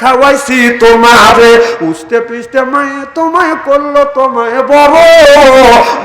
খাওয়াইছি তোমারে। উস্তে পিস্তে মায়ে তোমায় করল, তোমায় বড়।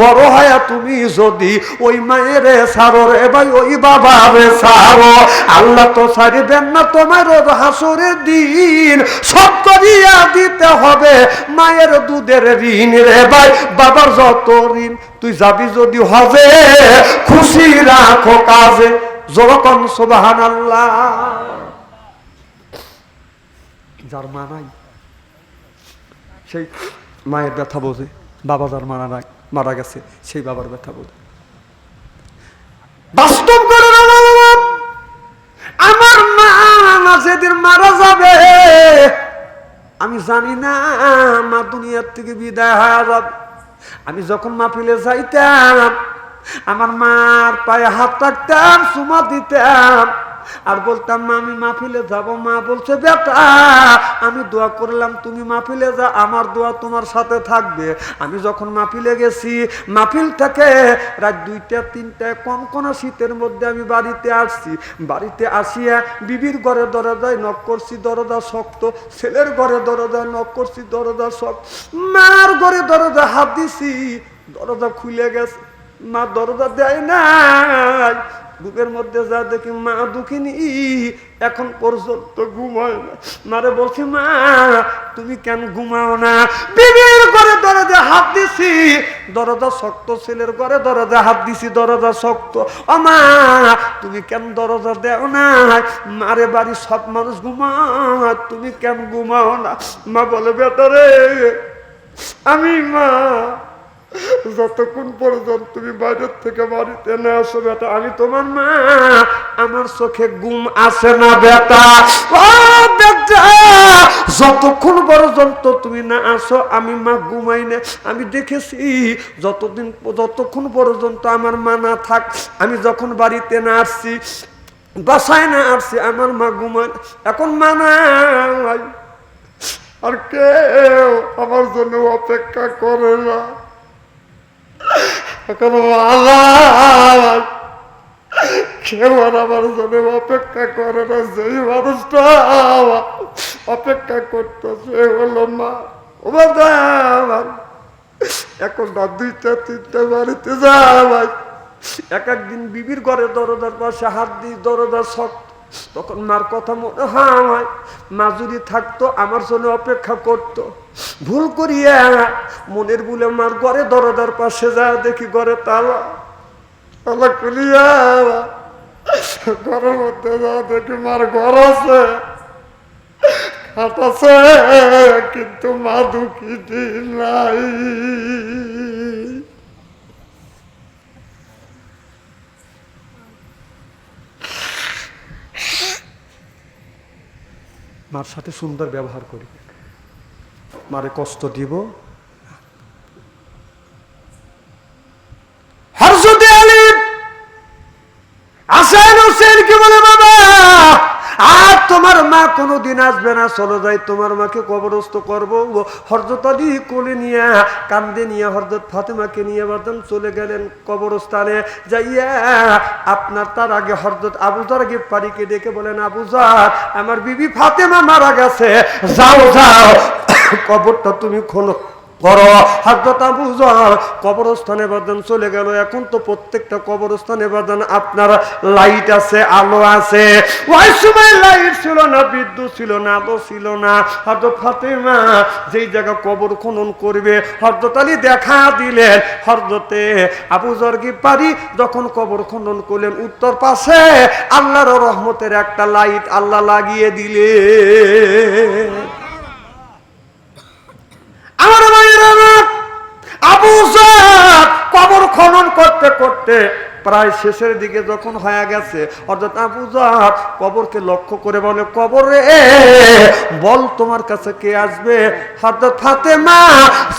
বড় হয়া তুমি যদি ওই মায়ের সারো রে ভাই, ওই সারো আল্লাহ তো সারিবেন না তোমার দিন। দিতে হবে মায়ের দুধের ঋণ রে ভাই। বাবার যত ঋণ, তুই যাবি যদি হবে, খুশি রাখো কাজে। যখন সোবাহান আল্লাহ যার মা নাই, সেই মায়ের ব্যথা বোঝে, বাবা যার মারা নাই, মারা গেছে, সেই বাবার ব্যথা বোঝে। বাস্তব করে। আমার মা যেদিন মারা যাবে। আমি জানি না, মা দুনিয়ার থেকে বিদায় হয়ে যাবে। আমি যখন মাহফিলে যাইতাম, আমার মার পায়ে হাত রাখতাম সুমা দিতাম। আর বলতাম মা আমি মাহফিলে যাব মা। বলছে, বেটা, আমি দোয়া করলাম, তুমি মাহফিলে যা, আমার দোয়া তোমার সাথে থাকবে। আমি যখন মাহফিলে গেছি, মাহফিল থেকে রাত দুইটা তিনটায় কোন কোন শীতের মধ্যে আমি বাড়িতে আসছি। বাড়িতে আসিয়া বিবির ঘরে দরজায় নক করছি, দরজা শক্ত, ছেলের ঘরে দরজায় নক করছি, দরজা শক্ত। মার ঘরে দরজা হাত দিছি, দরজা খুলে গেছে। মা দরজা দেয় নাই। বুকের মধ্যে যা দেখি, মা দুঃখিনী, এখন পর্যন্ত ঘুমায় না। মারে বলছি, মা, তুমি কেন ঘুমাও না? বিবির ঘরে দরজা হাত দিছি। দরজা শক্ত, ছেলের ঘরে দরজা হাত দিছি, দরজা শক্ত। ও মা, তুমি কেন দরজা দেও না মারে বাড়ি সব মানুষ ঘুমা তুমি কেন ঘুমাও না? মা বলে বেটারে আমি মা যতক্ষণ পর্যন্ত তুমি বাইরের থেকে বাড়িতে না আসো, বেটা, আমি তোমার মা। আমার চোখে ঘুম আসে না, বেটা। যতক্ষণ পর্যন্ত তুমি না আসো, আমি মা ঘুমাই না। আমি দেখেছি, যতদিন, যতক্ষণ পর্যন্ত আমার মা না থাক, আমি যখন বাড়িতে না আসছি, বাসায় না আসছি, আমার মা ঘুমায় এখন মা নাই। আর কেউ আমার জন্য অপেক্ষা করে না। এখন আল্লাহ আমার জন্য অপেক্ষা করে না, যেই মানুষটা অপেক্ষা করতেছে হলো মা। এখন না, দুইটা, তিনটা বাড়িতে যা, ভাই। এক একদিন বিবির ঘরে দরজার পাশে হাত দিই দরজা শক্ত তখন মার কথা মনে হয় মা যদি থাকতো, আমার জন্য অপেক্ষা করত। ভুল করিয়া মনের ভুলে মার ঘরে দরজার পাশে যা দেখি ঘরে তালা। তালা খুলিয়া ঘরের মধ্যে যা দেখি মার ঘর আছে। আছে, কিন্তু মা দুঃখী নাই। মার সাথে সুন্দর ব্যবহার করি। মারে কষ্ট দিব। আসেন হোসেন কি বলে তোমার দিন আসবে না, চলে যাই, তোমার মাকে কবরস্থ করব। হরজত আলী কোলে নিয়ে, কান্দে নিয়ে, হরজত ফাতেমাকে নিয়ে বাদাম চলে গেলেন কবরস্থানে। যাইয়া আপনার তার আগে হরজত আবুজার পারিকে ডেকে বলেন আবুজার আমার বিবি ফাতেমা মারা গেছে। যাও যাও, কবরটা তুমি খোলো। হাজরত আবু জার কবরস্থানে বাদান চলে গেল। এখন তো প্রত্যেকটা কবরস্থানে বাদান আপনার লাইট আছে, আলো আছে। ওই সময় লাইট ছিল না, বিদ্যুৎ ছিল না, আলো ছিল না। ফাতেমা যেই জায়গা কবর খনন করবে হজরত আলী দেখা দিলেন। হজরতে আবু পারি? যখন কবর খনন করলেন, উত্তর পাশে আল্লাহর রহমতের একটা লাইট আল্লাহ লাগিয়ে দিলে আমার কবর খনন করতে করতে প্রায় শেষের দিকে যখন হয়ে গেছে অর্থাৎ আবু জার কবরকে লক্ষ্য করে বলে, কবরে বল তোমার কাছে কে আসবে?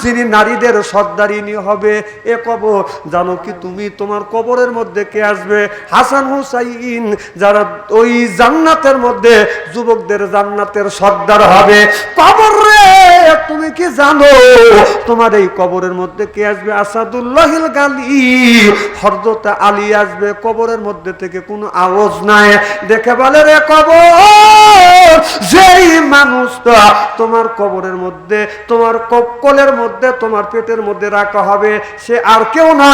যিনি নারীদের সর্দারিনী হবে, এ কবর, জানো কি তুমি তোমার কবরের মধ্যে কে আসবে? হাসান হুসাইন, যারা ওই জান্নাতের মধ্যে যুবকদের জান্নাতের সর্দার হবে, কবর রে! তুমি কি জানো? তোমার এই কবরের মধ্যে কে আসবে? আসাদুল্লাহিল গালি। হরদতে আলী আসবে, কবরের মধ্যে থেকে কোনো আওয়াজ নাই। দেখে বলে, রে কবর, যেই মানুষটা তোমার কবরের মধ্যে, তোমার কপকলের মধ্যে, তোমার পেটের মধ্যে রাখা হবে, সে আর কেউ না।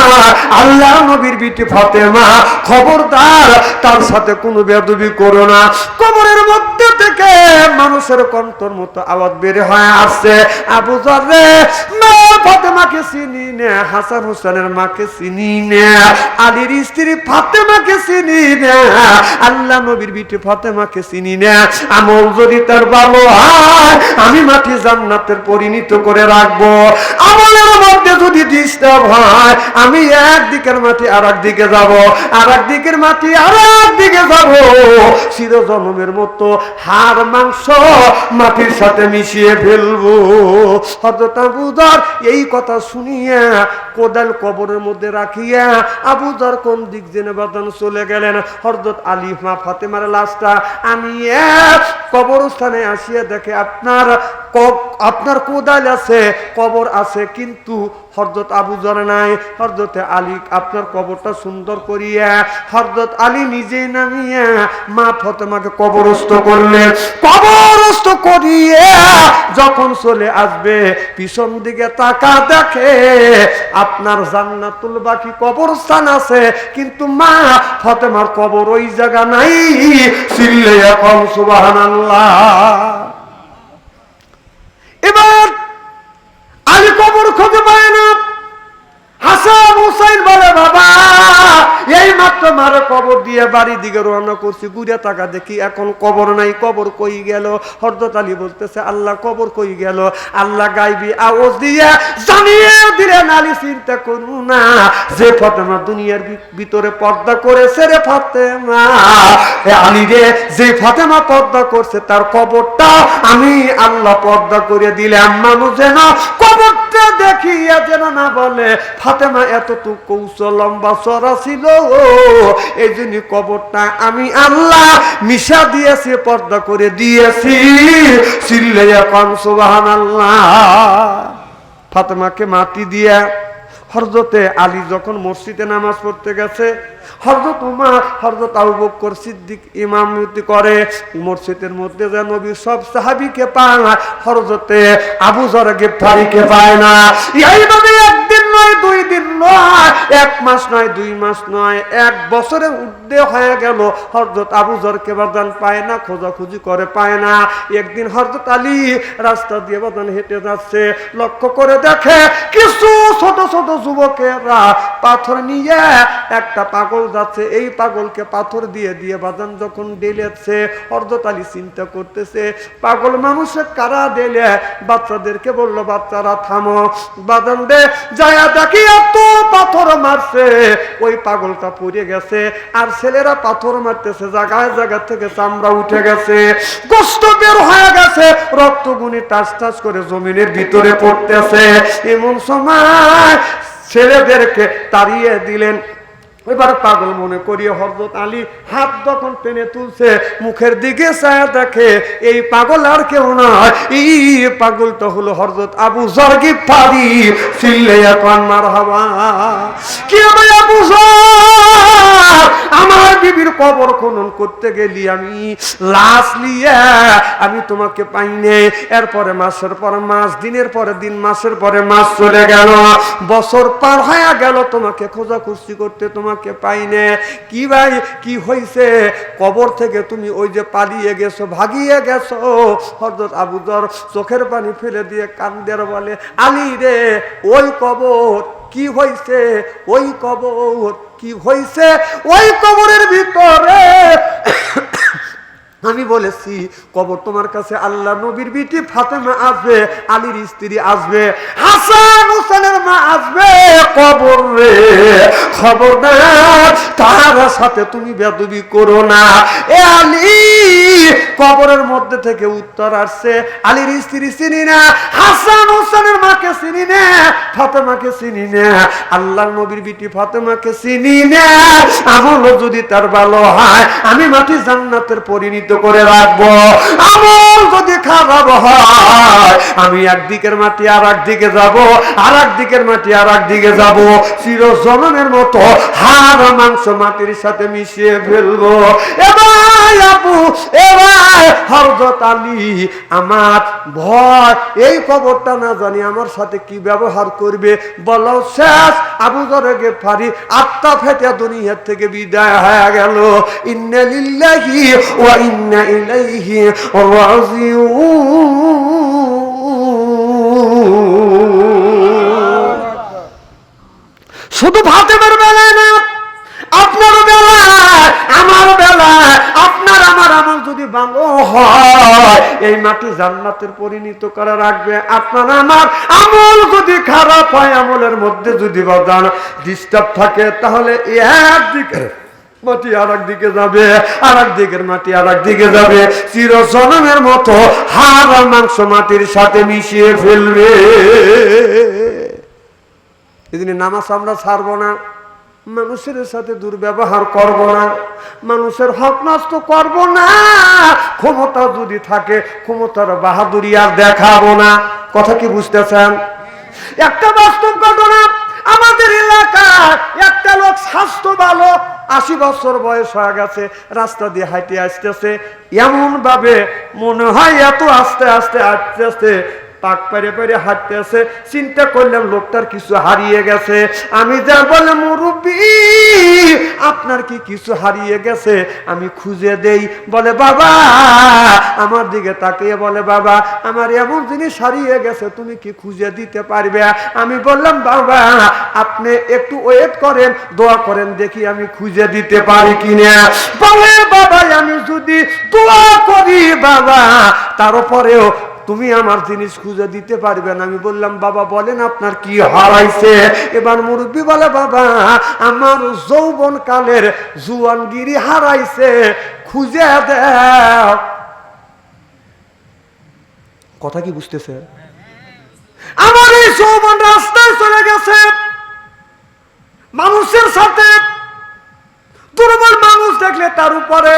আল্লাহ নবীর বিটি ফাতেমা খবরদার, তার সাথে কোনো বেদবি করো না। কবরের মধ্যে থেকে মানুষের কণ্ঠর মতো আওয়াজ বের হয়ে আসছে আবু জরে মা ফাতেমাকে চিনি হাসান হোসেনের মাকে চিনি আলীর স্ত্রী ফাতেমাকে চিনি আল্লাহ নবীর বিটি ফাতেমাকে চিনি আমল যদি তার ভালো হয়, আমি মাটি জান্নাতের পরিণত করে রাখব। আমলের মধ্যে যদি ডিস্টার্ব হয়, আমি একদিকের মাটি আর একদিকে যাব আর একদিকের মাটি আর একদিকে যাব। চির জন্মের মতো হাড়, মাংস মাটির সাথে মিশিয়ে ফেলব। হজরত আবুদার এই কথা শুনিয়া কোদাল কবরের মধ্যে রাখিয়া আবুদার কোন দিক জেনে বাদান চলে গেলেন। হরদত আলী মা ফাতেমার লাশটা এক কবরস্থানে আসিয়া দেখে, আপনার আপনার কোদাল আছে, কবর আছে, কিন্তু হরদত আবু জর নাই। হরদতে আলী আপনার কবরটা সুন্দর করিয়া হরদত আলী নিজেই নামিয়া মা ফতেমাকে কবরস্থ করলেন। কবরস্থ করিয়া যখন চলে আসবে, পিছন দিকে তাকা দেখে আপনার জান্নাতুল বাকি কবরস্থান আছে, কিন্তু মা ফতেমার কবর ওই জায়গা নাই সিল্লে এখন সুবাহ এবার আলী কবর খুঁজে পায় না হাসান হুসাইন বলে বাবা কবর দিয়ে বাড়ি দিকে রওনা করছি, ঘুরে টাকা দেখি এখন কবর নাই, কবর কই গেল? হরদত আলী বলতেছে, আল্লাহ, কবর কই গেল? আল্লাহ গাইবি আওয়াজ দিয়ে জানিয়ে দিলেন আলী চিন্তা করু না। যে ফতেমা দুনিয়ার ভিতরে পর্দা করেছে রে ফতেমা। আলী রে, যে ফতেমা পর্দা করছে, তার কবরটা আমি আল্লাহ পর্দা করে দিলাম। মানুষ যেন কবরটা দেখিয়া যেন না বলে, ফাতেমা, এতটুকু কৌশল লম্বা সরা ছিল এই জন্য কবরটা আমি আল্লাহ মিশা দিয়েছি, পর্দা করে দিয়েছি। সিল্লাইয়া এখন সুবাহান আল্লাহ ফাতেমাকে মাটি দিয়া হরজতে আলী যখন মসজিদে নামাজ পড়তে গেছে হরজত উমা হরজত আবু বকর সিদ্দিক ইমামতি করে। মসজিদের মধ্যে যে নবী সব সাহাবিকে পায় না হরজতে আবু জরগে ফারিকে পায় না। এইভাবে নয়, এক মাস নয়, দুই মাস নয়, এক বছরের ঊর্ধ্বে হয়ে গেল। হরজত আবু জরকে বাদান পায় না, খোঁজাখুঁজি করে পায় না। একদিন হরজত আলী রাস্তা দিয়ে বাদান হেঁটে যাচ্ছে। লক্ষ্য করে দেখে কিছু ছোট ছোট যুবকেরা পাথর নিয়ে একটা পাগল যাচ্ছে। এই পাগলকে পাথর দিয়ে দিয়ে বাদান যখন ডেলেছে হরজত আলী চিন্তা করতেছে, পাগল মানুষের কারা ডেলে? বাচ্চাদেরকে বলল, বাচ্চারা থামো। বাদান দে, যায়া দেখি এত পাথর মারছে, ওই পাগলটা পড়ে গেছে, আর ছেলেরা পাথর মারতেছে, জায়গায় জায়গা থেকে চামড়া উঠে গেছে, গোস্ত বের হয়ে গেছে, রক্তগুনি টাস টাস করে জমিনের ভিতরে পড়তেছে। এমন সময় ছেলেদেরকে তাড়িয়ে দিলেন এবার পাগল মনে করিয়ে হরদত আলী হাত যখন টেনে তুলছে, মুখের দিকে ছায়া দেখে, এই পাগল আর কেউ নয়। এই তো হলো হরদত আবু জর্গি পারি? ফিরলে এখন মার হবা কি আবু জর? কবর খনন করতে গেলি আমি, লাশ লিয়ে আমি তোমাকে পাইনে। এরপরে মাসের পরে মাস, দিনের পরে দিন, মাসের পরে মাস চলে গেল। বছর পার হয়ে গেল তোমাকে খোঁজা খুঁজছি করতে, তোমাকে পাইনে। কি ভাই, কি হয়েছে কবর থেকে তুমি ওই যে পালিয়ে গেছো, ভাগিয়ে গেছো। হজরত আবুদর চোখের পানি ফেলে দিয়ে কান্দের বলে, আলী রে, ওই কবর কি হয়েছে ওই কবর কি হয়েছে ওই কবরের ভিতরে। আমি বলেছি, কবর তোমার কাছে আল্লাহ নবীর বিটি ফাতেমা আসবে, আলীর স্ত্রী আসবে। হাসান হোসেনের মা আসবে কবর। রে খবরদার তার সাথে তুমি বেদবি করো না। এ আলী, কবরের মধ্যে থেকে উত্তর আসছে। আলীর স্ত্রী চিনি না, হাসান হোসেনের মাকে চিনি না, ফাতেমাকে চিনি না আল্লাহ নবীর বিটি ফাতেমাকে চিনি না। আমল যদি তার ভালো হয়, আমি মাটি জান্নাতের পরিণত করে রাখব। আমল যদি খারাপ হয়, আমি একদিকের মাটি আর একদিকে যাব। আর একদিকের মাটি আর একদিকে যাব। চির জনমের মতো হাড় মাংস মাটির সাথে মিশিয়ে ফেলব। এবার আমার ভয়, এই খবরটা না জানি আমার সাথে কি ব্যবহার করবে। বলো, শেষ, আবু জরগে ফারি আত্মা ফেটে দুনিয়ার থেকে বিদায় হয়ে গেল। ইন্না লিল্লাহি ওয়া ইন্না ইলাইহি রাজিউন। এই মাটি জান্নাতের পরিণত করে রাখবে। আপনার আমার আমল যদি খারাপ হয়, আমলের মধ্যে যদি বাদান ডিস্টার্ব থাকে, তাহলে একদিকে মাটি আর দিকে যাবে আর দিকের মাটি আর দিকে যাবে। মতো হাড় আর মাংস মাটির সাথে মিশিয়ে ফেলবে। এদিনে নামাজ আমরা ছাড়বো না। মানুষের সাথে দুর্ব্যবহার করব না। মানুষের হক নষ্ট করব না। ক্ষমতা যদি থাকে, ক্ষমতার বাহাদুরি আর দেখাবো না। কথা কি বুঝতেছেন? একটা বাস্তব ঘটনা। আমাদের এলাকায় একটা লোক স্বাস্থ্য ভালো, আশি বছর বয়স হয়ে গেছে, রাস্তা দিয়ে হাইটে আসতেছে। এমন ভাবে মনে হয় এত আস্তে আস্তে আস্তে আস্তে পাক পেরে পেরে হাঁটতেছে, চিন্তা করলাম লোকটার কিছু হারিয়ে গেছে। আমি যা বলে মুরব্বী, আপনার কি কিছু হারিয়ে গেছে? আমি খুঁজে দেই। বলে, বাবা, আমার দিকে তাকিয়ে বলে, বাবা, আমার এমন জিনিস হারিয়ে গেছে, তুমি কি খুঁজে দিতে পারবে? আমি বললাম, বাবা, আপনি একটু ওয়েট করেন, দোয়া করেন, দেখি আমি খুঁজে দিতে পারি কিনা। বলে বাবা আমি যদি দোয়া করি, বাবা, তারপরেও তুমি আমার জিনিস খুঁজে দিতে পারবেন আমি বললাম, বাবা, বলেন আপনার কি হারাইছে এবার মুরব্বী বলে, বাবা, আমার যৌবন কালের জুয়ানগিরি হারাইছে খুঁজে দেও। কথা কি বুঝতেছে? আমার এই যৌবন রাস্তায় চলে গেছে। মানুষের সাথে দুর্বল মানুষ দেখলে তার উপরে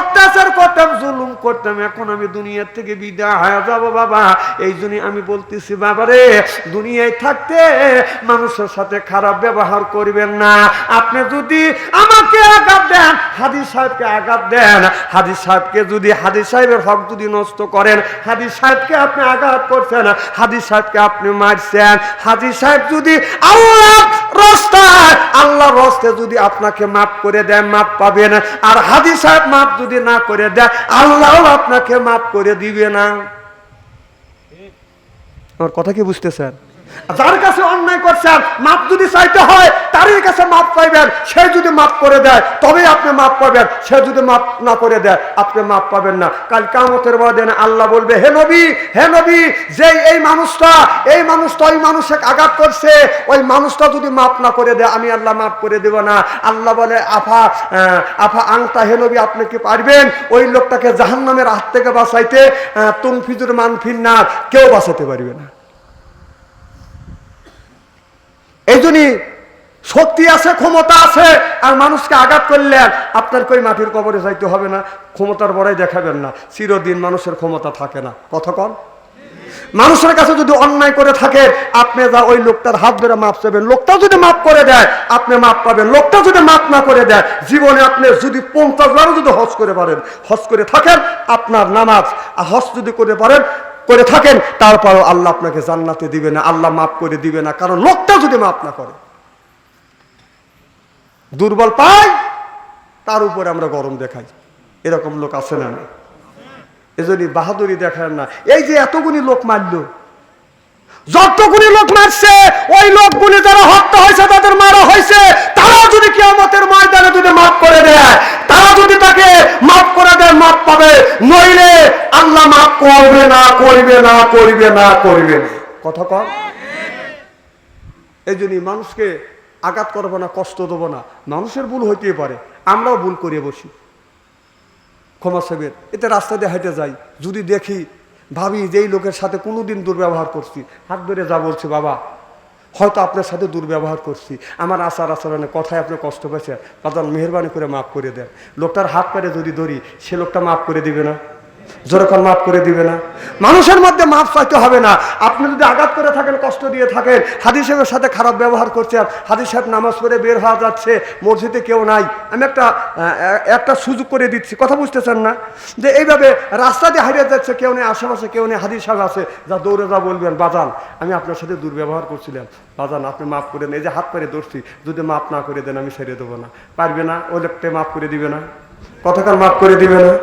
অত্যাচার করতাম, জুলুম করতাম। এখন আমি দুনিয়ার থেকে বিদায় হয়ে যাব, বাবা। এই জন্য আমি বলতেছি, বাবা রে, দুনিয়ায় থাকতে মানুষের সাথে খারাপ ব্যবহার করবেন না। আপনি যদি আমাকে আঘাত দেন, হাদিস সাহেবকে আঘাত দেন, হাদিস সাহেবকে যদি, হাদিস সাহেবের হক যদি নষ্ট করেন, হাদিস সাহেবকে আপনি আঘাত করছেন, হাদিস সাহেবকে আপনি মারছেন, হাদিস সাহেব যদি আল্লাহ আল্লাহ যদি আপনাকে মাফ করে দেয় না আর হাদি সাহেব যদি না করে দেয় আল্লাহ আপনাকে মাফ করে দিবে না। আমার কথা কি বুঝতেছেন? যার কাছে অন্যায় করছেন মাপ যদি চাইতে হয়, তারই কাছে মাপ পাইবেন। সে যদি মাপ করে দেয় তবে আপনি মাপ পাবেন। সে যদি মাপ না করে দেয়, আপনি মাপ পাবেন না। কাল কামতের দিন আল্লাহ বলবে, হে নবী হে নবী যে এই মানুষটা এই মানুষটা ওই মানুষকে আঘাত করছে, ওই মানুষটা যদি মাপ না করে দেয়, আমি আল্লাহ মাপ করে দেব না। আল্লাহ বলে, আফা আফা আংতা, হে নবী, আপনি কি পারবেন ওই লোকটাকে জাহান্নামের হাত থেকে বাঁচাইতে? তুম ফিজুর না কেউ বাঁচাতে পারবে না। এই শক্তি আছে, ক্ষমতা আছে, আর মানুষকে আঘাত করলেন আপনার কই মাটির কবরে যাইতে হবে না? ক্ষমতার বড়াই দেখাবেন না। চিরদিন মানুষের ক্ষমতা থাকে না। কথা কন। মানুষের কাছে যদি অন্যায় করে থাকে, আপনি যা ওই লোকটার হাত ধরে মাপ চাইবেন লোকটা যদি মাপ করে দেয়, আপনি মাপ পাবেন। লোকটা যদি মাপ না করে দেয়, জীবনে আপনি যদি পঞ্চাশ বারও যদি হজ করে পারেন, হজ করে থাকেন, আপনার নামাজ, আর হজ যদি করে পারেন করে থাকেন, তারপরও আল্লাহ আপনাকে জান্নাতে দিবে না, আল্লাহ মাফ করে দিবে না, কারণ লোকটা যদি মাফ না করে, দুর্বল পাই তার উপরে আমরা গরম দেখাই। এরকম লোক আছে না এজন্য বাহাদুরি দেখান না। এই যে এতগুলি লোক মারলো যতগুলি লোক মারছে, ওই লোকগুলি যারা হত্যা হয়েছে তাদের মারা হয়েছে তারা যদি কিয়ামতের ময়দানে যদি মাফ করে দেয় তারা যদি তাকে মাফ করে দেয় মাফ পাবে নইলে আল্লাহ মাফ করবে না করবে না করবে না করবে না। কথা কর এই জন্যই মানুষকে আঘাত করব না কষ্ট দেবো না। মানুষের ভুল হইতেই পারে আমরাও ভুল করিয়ে বসি। ক্ষমা সেবের এতে রাস্তা দিয়ে হেঁটে যাই। যদি দেখি ভাবি যে এই লোকের সাথে কোনোদিন দুর্ব্যবহার করছি হাত ধরে যা বলছি বাবা হয়তো আপনার সাথে দুর্ব্যবহার করছি। আমার আচার আচরণে কথায় আপনি কষ্ট পেয়েছেন বাদাল মেহরবানি করে মাফ করে দেন। লোকটার হাত পেরে যদি ধরি সে লোকটা মাফ করে দিবে না। যেরকম মাফ করে দিবে না। মানুষের মধ্যে মাফ চাইতে হবে না। আপনি যদি আঘাত করে থাকেন, কষ্ট দিয়ে থাকেন, হাদিস সাহেবের সাথে খারাপ ব্যবহার করছেন, হাদিস সাহেব নামাজ পড়ে বের হওয়া যাচ্ছে, মসজিদে কেউ নাই। আমি একটা একটা সুযোগ করে দিচ্ছি। কথা বুঝতেছেন না? যে এইভাবে রাস্তা দিয়ে হারিয়ে যাচ্ছে, কেউ নেই আশেপাশে, কেউ নেই, হাদিস সাহেব আছে, যা দৌড়ে যা বলবেন, বাজান। আমি আপনার সাথে দুর্ব্যবহার করছিলাম। বাজান, আপনি মাফ করে দেন। এই যে হাত পেরে ধরছি, যদি মাফ না করে দেন, আমি সেরে দেবো না। পারবে না? ওই লোকটা মাফ করে দিবে না? কতক্ষণ মাফ করে দিবে না?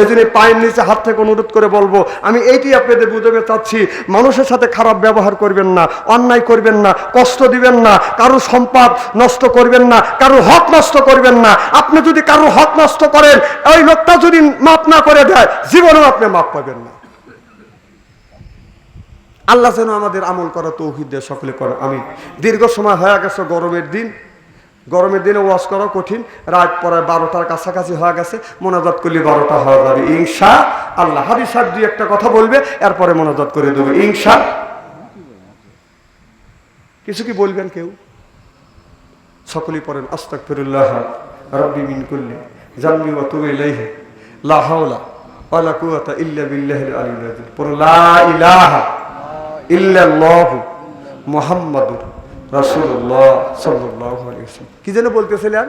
এই জন্য পায়ের নিচে হাত থেকে অনুরোধ করে বলব, আমি এইটি আপনাদের বুঝতে চাচ্ছি, মানুষের সাথে খারাপ ব্যবহার করবেন না, অন্যায় করবেন না, কষ্ট দিবেন না, কারও সম্পদ নষ্ট করবেন না, কারও হক নষ্ট করবেন না। আপনি যদি কারও হক নষ্ট করেন, ওই লোকটা যদি মাপ না করে দেয়, জীবনেও আপনি মাপ পাবেন না। আল্লাহ যেন আমাদের আমল করা তৌহিদ সকলে করে আমি দীর্ঘ সময় হয়ে গেছে গরমের দিন। গরমের দিনে ওয়াশ করা কঠিন, রাত পরে বারোটার কাছাকাছি হয়ে গেছে, মোনাজাত করলে বারোটা হয়ে যাবে। ইংসা আল্লাহ। হাদিস সাহেব দুই একটা কথা বলবে, এরপরে মোনাজাত করে দেবে। ইংসা কিছু কি বলবেন কেউ? সকলেই পড়েন আস্তাক ফিরুল্লাহ রব্বি মিন করলে জাম্বি ওয়া তুবু ইলাইহি। লা হাওলা ওয়ালা কুওয়াতা ইল্লা বিল্লাহিল পড়ুন লা ইলাহা ইল্লাল্লাহু মুহাম্মাদুর কি যেন বলতেছিলেন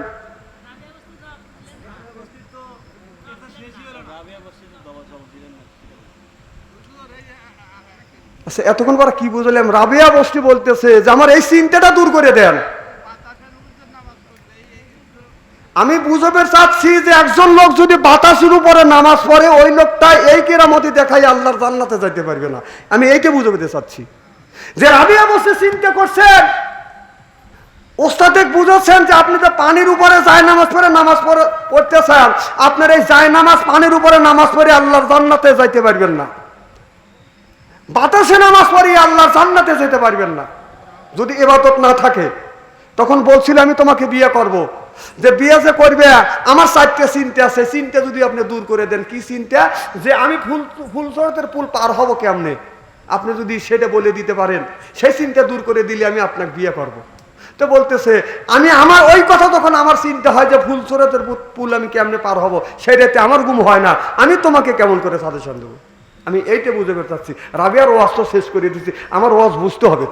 আচ্ছা এতক্ষণ পর কি বুঝলাম? রাবিয়া বস্তি বলতেছে যে, আমার এই চিন্তাটা দূর করে দেন। আমি বুঝবে চাচ্ছি যে, একজন লোক যদি বাতাসের উপরে নামাজ পড়ে, ওই লোকটা এই কেরামতি দেখাই আল্লাহর জান্নাতে যাইতে পারবে না। আমি এইটা বুঝবে চাচ্ছি। যে, রাবিয়া বসে চিন্তা করছেন ওস্তাদে বুঝাচ্ছেন যে আপনি তো পানির উপরে যায় নামাজ পড়ে নামাজ পড়ে, পড়তে চান, আপনার এই যায় নামাজ পানির উপরে, নামাজ পড়ে আল্লাহর জান্নাতে যাইতে পারবেন না। বাতাসে নামাজ পড়ি আল্লাহর জান্নাতে যেতে পারবেন না। যদি এবাদত না থাকে, তখন বলছিল, আমি তোমাকে বিয়ে করব। যে বিয়ে যে করবে, আমার চারটে চিন্তা আছে। চিন্তা যদি আপনি দূর করে দেন, কি চিন্তা? যে আমি ফুল ফুলসরতের পুল পার হব কেমনে? আপনি যদি সেটা বলে দিতে পারেন, সেই চিন্তা দূর করে দিলে আমি আপনাকে বিয়ে করব। তো বলতেছে, আমি আমার ওই কথা তখন আমার চিন্তা হয় যে ফুল সুরতের পুল আমি কেমনে পার হব, সেটাতে আমার গুম হয় না। আমি তোমাকে কেমন করে সাজেশন দেবো? আমি এইটা বুঝে পেরে চাচ্ছি রাবিয়ার ওয়াজ তো শেষ করে দিচ্ছি আমার ওয়াজ বুঝতে হবে।